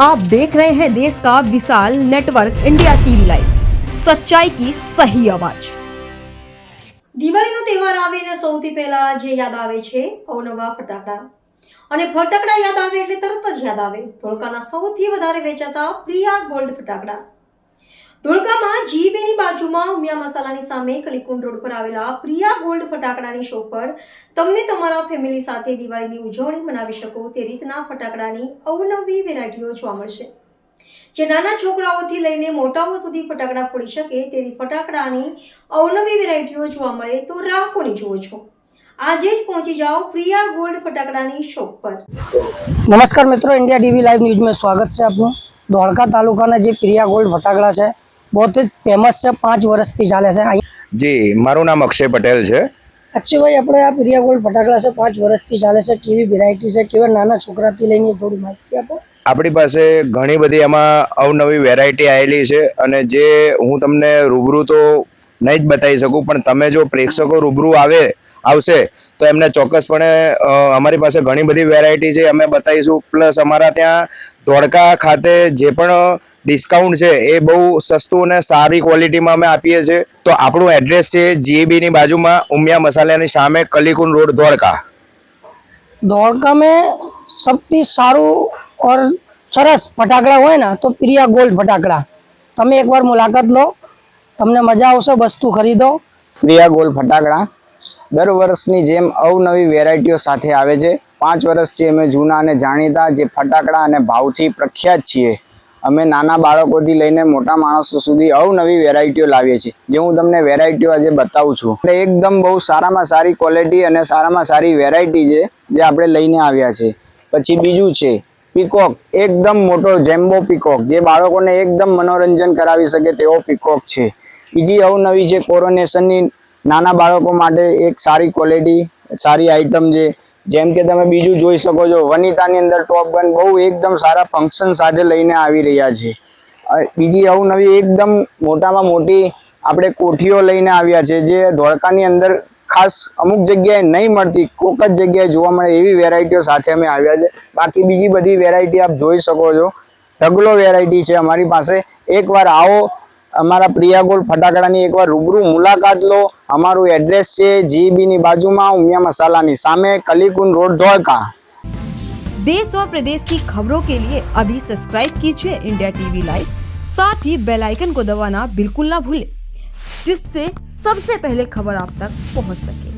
आप देख रहे हैं देश का विशाल नेटवर्क इंडिया टीवी लाइव सच्चाई की सही आवाज દિવાળીનો તહેવાર આવે ને સૌથી પહેલા જે યાદ આવે છે અવનવા ફટાકડા અને ફટાકડા યાદ આવે એટલે તરત જ યાદ આવે ધોળકાના સૌથી વધારે વેચાતા પ્રિયા ગોલ્ડ ફટાકડા ધોળકામાં જીબીની બાજુમાં ઉમિયા મસાલાની સામે કલીકુંડ રોડ પર આવેલા પ્રિયા ગોલ્ડ ફટાકડાની શોપ પર તમને તમારા ફેમિલી સાથે દિવાળીની ઉજવણી મનાવી શકો તે રીતના ફટાકડાની અવનવી વેરાયટીઓ જોવા મળશે. જે નાના છોકરાઓથી લઈને મોટાઓ સુધી ફટાકડા ફોડી શકે તેવી ફટાકડાની અવનવી વેરાયટીઓ જોવા મળે તો રાહ કોની જુઓ છો. આજે જ પહોંચી જાઓ પ્રિયા ગોલ્ડ ફટાકડાની શોપ પર. નમસ્કાર મિત્રો, ઇન્ડિયા ટીવી લાઈવ ન્યૂઝમાં સ્વાગત છે આપનું. ધોળકા તાલુકાના જે પ્રિયા ગોલ્ડ ફટાકડા છે બહુ જ ફેમસ છે પાંચ વર્ષથી ચાલે છે. જી મારું નામ અક્ષય પટેલ છે. અક્ષયભાઈ આપણે આ પ્રિયા ગોલ્ડ ફટાકડા છે પાંચ વર્ષથી ચાલે છે કેવી વેરાયટી છે કેવા નાના છોકરાથી લઈને થોડી માહિતી આપો. આપણી પાસે ઘણી બધી એમાં અવનવી વેરાયટી આવેલી છે અને જે હું તમને રૂબરૂ તો નહીં જ બતાવી શકું પણ તમે જો પ્રેક્ષકો રૂબરૂ આવે આવશે તો એમને ચોક્કસપણે અમારી પાસે ઘણી બધી વેરાયટી છે અમે બતાવીશું. પ્લસ અમારા ત્યાં ધોળકા ખાતે જે પણ ડિસ્કાઉન્ટ છે એ બહુ સસ્તું અને સારી ક્વોલિટીમાં અમે આપીએ છીએ. તો આપણું એડ્રેસ છે જીએબીની બાજુમાં ઉમિયા મસાલાની સામે કલીકુન રોડ ધોળકા. ધોળકા મેં સૌથી સારું ઓર સરસ ફટાકડા હોય ને તો પ્રિયા ગોલ્ડ ફટાકડા. તમે એકવાર મુલાકાત લો તમને મજા આવશે વસ્તુ ખરીદો. પ્રિયા ગોલ્ડ ફટાકડા. દર વર્ષની જેમ અવનવી વેરાયટીઓ સાથે આવે છે. પાંચ વર્ષથી અમે જૂના અને જાણીતા જે ફટાકડા અને ભાવથી પ્રખ્યાત છીએ. અમે નાના બાળકોથી લઈને મોટા માણસો સુધી અવનવી વેરાયટીઓ લાવીએ છીએ. જે હું તમને વેરાયટીઓ આજે બતાવું છું. એટલે એકદમ બહુ સારામાં સારી ક્વોલિટી અને સારામાં સારી વેરાયટી છે જે આપણે લઈને આવ્યા છે. પછી બીજું છે પીકોક એકદમ મોટો જેમ્બો પીકોક જે બાળકોને એકદમ મનોરંજન કરાવી શકે તેવો પીકોક છે. બીજી અવનવી છે કોરોનેશનની નાના બાળકો માટે એક સારી ક્વોલિટી સારી આઇટમ છે. જેમ કે તમે બીજું જોઈ શકો છો, વનિતાની અંદર ટોપ ગન બહુ એકદમ સારા ફંક્શન સાથે લઈને આવી રહ્યા છે. બીજી બીજી અવનવી એકદમ મોટામાં મોટી આપણે કોઠીઓ લઈને આવ્યા છે, જે ધોળકાની અંદર ખાસ અમુક જગ્યાએ નહીં મળતી, કોક જ જગ્યાએ જોવા મળે એવી વેરાયટીઓ સાથે અમે આવ્યા છે. બાકી બીજી બધી વેરાયટી આપ જોઈ શકો છો. ઢગલો વેરાયટી છે અમારી પાસે. એકવાર આવો અમારા પ્રિયાગોલ ફટાકડાની એકવાર રૂબરૂ મુલાકાત લો અમારું એડ્રેસ છે જીબીની બાજુમાં ઉમિયા મસાલાની સામે કલીકુંડ રોડ ધોળકા देश और प्रदेश की खबरों के लिए अभी सब्सक्राइब कीजिए इंडिया टीवी लाइव साथ ही बेल आइकन को दबाना बिल्कुल ना भूलें जिससे सबसे पहले खबर आप तक पहुंच सके